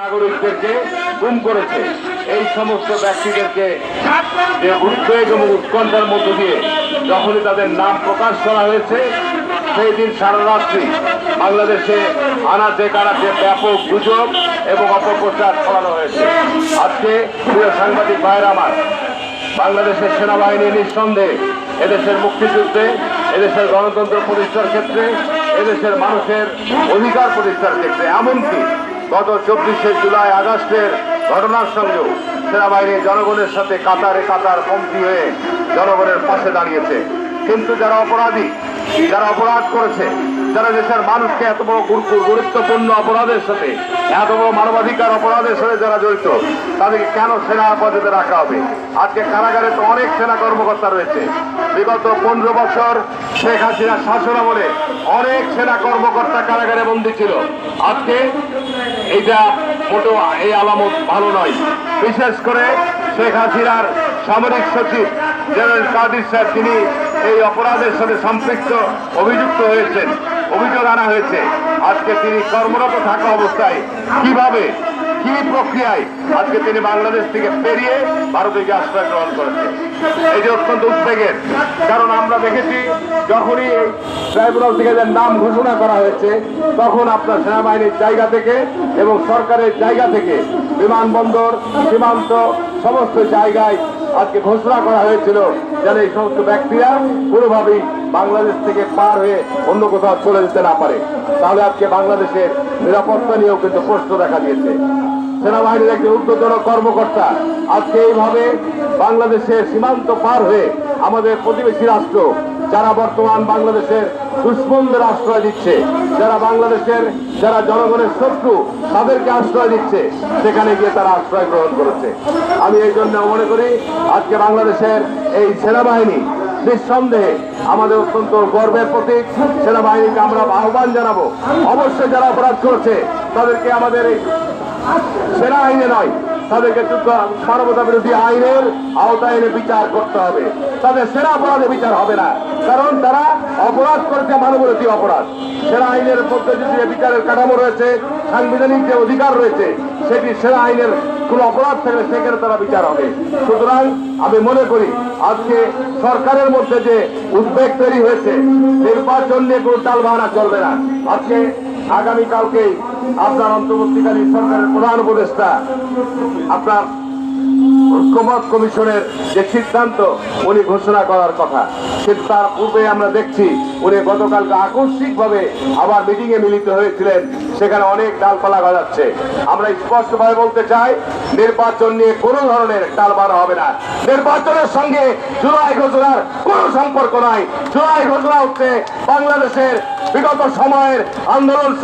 নাগরিকদেরকে গুম করেছে। এই সমস্ত ব্যক্তিদেরকে যে উদ্বেগ এবং উৎকণ্ঠার মধ্য দিয়ে যখনই তাদের নাম প্রকাশ করা হয়েছে, সেই দিন সারা রাত্রি বাংলাদেশে আনাচে কানাচে ব্যাপক গুজব এবং অপপ্রচার ছড়ানো হয়েছে। আজকে প্রিয় সাংবাদিক ভাইয়ের আমার, বাংলাদেশের সেনাবাহিনী নিঃসন্দেহে এদেশের মুক্তিযুদ্ধে, এদেশের গণতন্ত্র প্রতিষ্ঠার ক্ষেত্রে, এদেশের মানুষের অধিকার প্রতিষ্ঠার ক্ষেত্রে, এমনকি গত চব্বিশে জুলাই আগস্টের ঘটনার সঙ্গেও সেনাবাহিনী জনগণের সাথে কাতারে কাতার পঙ্ক্তি হয়ে জনগণের পাশে দাঁড়িয়েছে। কিন্তু যারা অপরাধী, যারা অপরাধ করেছে, যারা দেশের মানুষকে এত বড় গুরু- গুরুত্বপূর্ণ অপরাধের সাথে, এত বড় মানবাধিকার অপরাধের সাথে যারা জড়িত, তাদেরকে কেন সেনা হেফাজতে রাখা হবে? আজকে কারাগারে তো অনেক সেনা কর্মকর্তা রয়েছে। বিগত পনেরো বছর শেখ হাসিনার শাসন আমলে অনেক সেনা কর্মকর্তা কারাগারে বন্দী ছিল। আজকে এইটা মোটেও এই আলামত ভালো নয়। বিশেষ করে শেখ হাসিনার সামরিক সচিব জেনারেল কাদির সাহেব তিনি এই অপরাধের সাথে সম্পৃক্ত অভিযুক্ত হয়েছেন, অভিযোগ আনা হয়েছে। আজকে তিনি কর্মরত থাকা অবস্থায় কীভাবে কি প্রক্রিয়ায় আজকে তিনি বাংলাদেশ থেকে পেরিয়ে ভারতে গিয়ে আশ্রয় গ্রহণ করেছে এই যে অত্যন্ত উদ্বেগের। কারণ আমরা দেখেছি, যখনই এই ট্রাইব্যুনাল থেকে যে নাম ঘোষণা করা হয়েছে, তখন আপনার সেনাবাহিনীর জায়গা থেকে এবং সরকারের জায়গা থেকে বিমানবন্দর, সীমান্ত সমস্ত জায়গায় আজকে ঘোষণা করা হয়েছিল যেন এই সমস্ত ব্যক্তিরা কোনোভাবেই বাংলাদেশ থেকে পার হয়ে অন্য কোথাও চলে যেতে না পারে। তাহলে আজকে বাংলাদেশের নিরাপত্তা নিয়েও কিন্তু প্রশ্ন দেখা দিয়েছে। সেনাবাহিনীর একজন ঊর্ধ্বতন কর্মকর্তা। আজকে এইভাবে বাংলাদেশের সীমান্ত পার হয়ে আমাদের প্রতিবেশী রাষ্ট্র, যারা বর্তমান বাংলাদেশের দুশ্মনদের আশ্রয় দিচ্ছে, যারা বাংলাদেশের, যারা জনগণের শত্রু, তাদেরকে আশ্রয় দিচ্ছে, সেখানে গিয়ে তারা আশ্রয় গ্রহণ করেছে। আমি এই জন্য মনে করি, আজকে বাংলাদেশের এই সেনাবাহিনী নিঃসন্দেহে আমাদের অত্যন্ত গর্বের প্রতীক। সেনাবাহিনীকে আমরা আহ্বান জানাব। অবশ্যই যারা অপরাধ করেছে, তাদেরকে আমাদের এই সেনা আইনে নয়। তাদেরকে মানবতা বিরোধী আইনের আওতায় এনে বিচার করতে হবে। তাদের সেরা অপরাধে বিচার হবে না। কারণ তারা অপরাধ করেছে মানবরতী অপরাধ। সেরা আইনের মধ্যে এ বিচারের কাঠামো রয়েছে, সাংবিধানিক যে অধিকার রয়েছে, সেটি সেরা আইনের কোন অপরাধ থাকলে সেখানে তারা বিচার হবে। সুতরাং আমি মনে করি, আজকে সরকারের মধ্যে যে উদ্বেগ তৈরি হয়েছে, নির্বাচন নিয়ে কোনো টাল বাহানা চলবে না। আজকে আগামীকালকেই আপনার অন্তর্বর্তীকালীন সরকারের প্রধান উপদেষ্টা, আপনার ঐক্যমত কমিশনের যে সিদ্ধান্ত উনি ঘোষণা করার কথা কিন্তু তার পূর্বে আমরা দেখছি উনি গতকালকে আকস্মিকভাবে আবার মিটিং এ মিলিত হয়েছিলেন, সেখানে অনেক ডালপালা গজাচ্ছে। আমরা স্পষ্টভাবে বলতে চাই, নির্বাচন নিয়ে কোনো ধরনের টালবাড়া হবে না। নির্বাচনের সঙ্গে জুলাই ঘোষণার কোনো সম্পর্ক নাই। জুলাই ঘোষণা হচ্ছে বাংলাদেশের বিগত সময়ের আন্দোলন